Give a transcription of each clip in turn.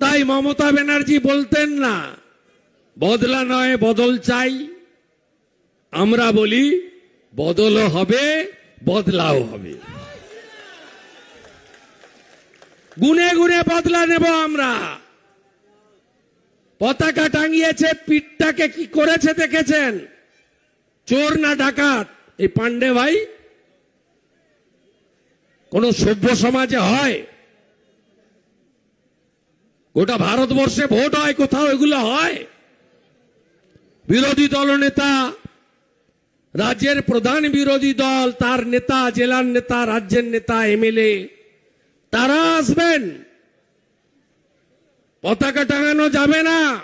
তাই মমতা ব্যানার্জি বলতেন না, বদলা নয়, বদল চাই। আমরা বলি, বদলও হবে, বদলাও হবে। গুনে গুনে বদলা নেব আমরা। পতাকা টাঙিয়েছে, পিঠটাকে কি করেছে দেখেছেন? চোর না ডাকাত? এই পান্ডে ভাই, কোন সভ্য সমাজে হয়? গোটা ভারতবর্ষে ভোট হয়, কোথাও এগুলো হয়? বিরোধী দল নেতা, রাজ্যের প্রধান বিরোধী দল, তার নেতা, জেলার নেতা, রাজ্যের নেতা, এমএলএ, তারা আসবেন। পতাকা টাঙানো যাবে না।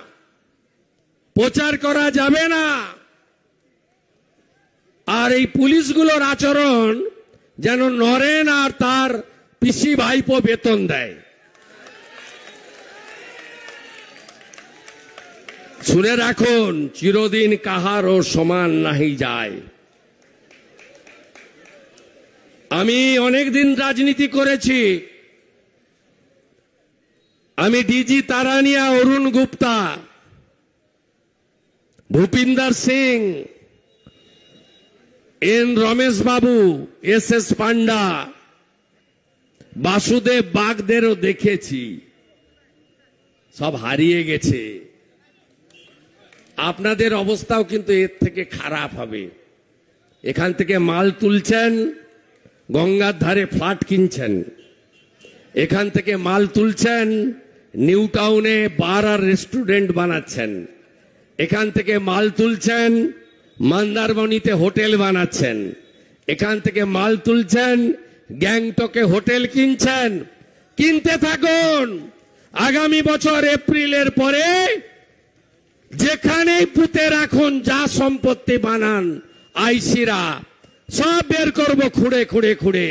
প্রচার করা যাবে না। আর এই পুলিশগুলোর আচরণ যেন নরেন আর তার পিসি ভাইপো বেতন দেয়। শুনে রাখুন, চিরদিন কাহারও সমান নাহি যায়। আমি অনেক দিন রাজনীতি করেছি। আমি DG Taraniya, Arun Gupta, Bhupinder Singh, N Ramesh Babu, S S Panda Basudev বাগদেরও দেখেছি। সব হারিয়ে গেছে। আপনাদের অবস্থাও কিন্তু এর থেকে খারাপ হবে। এখান থেকে মাল তুলছেন, গঙ্গার ধারে ফ্ল্যাট কিনছেন। এখান থেকে মাল তুলছেন, নিউ টাউনে বার আর রেস্টুরেন্ট বানাচ্ছেন। এখান থেকে মাল তুলছেন, মন্দারমণিতে হোটেল বানাচ্ছেন। এখান থেকে মাল তুলছেন, গ্যাংটকে হোটেল কিনছেন। কিনতে থাকুন! আগামী বছর এপ্রিলের পরে যেখানেই পুঁতে রাখুন যা সম্পত্তি বানান আইসিরা সব বের করব খুঁড়ে খুঁড়ে খুঁড়ে।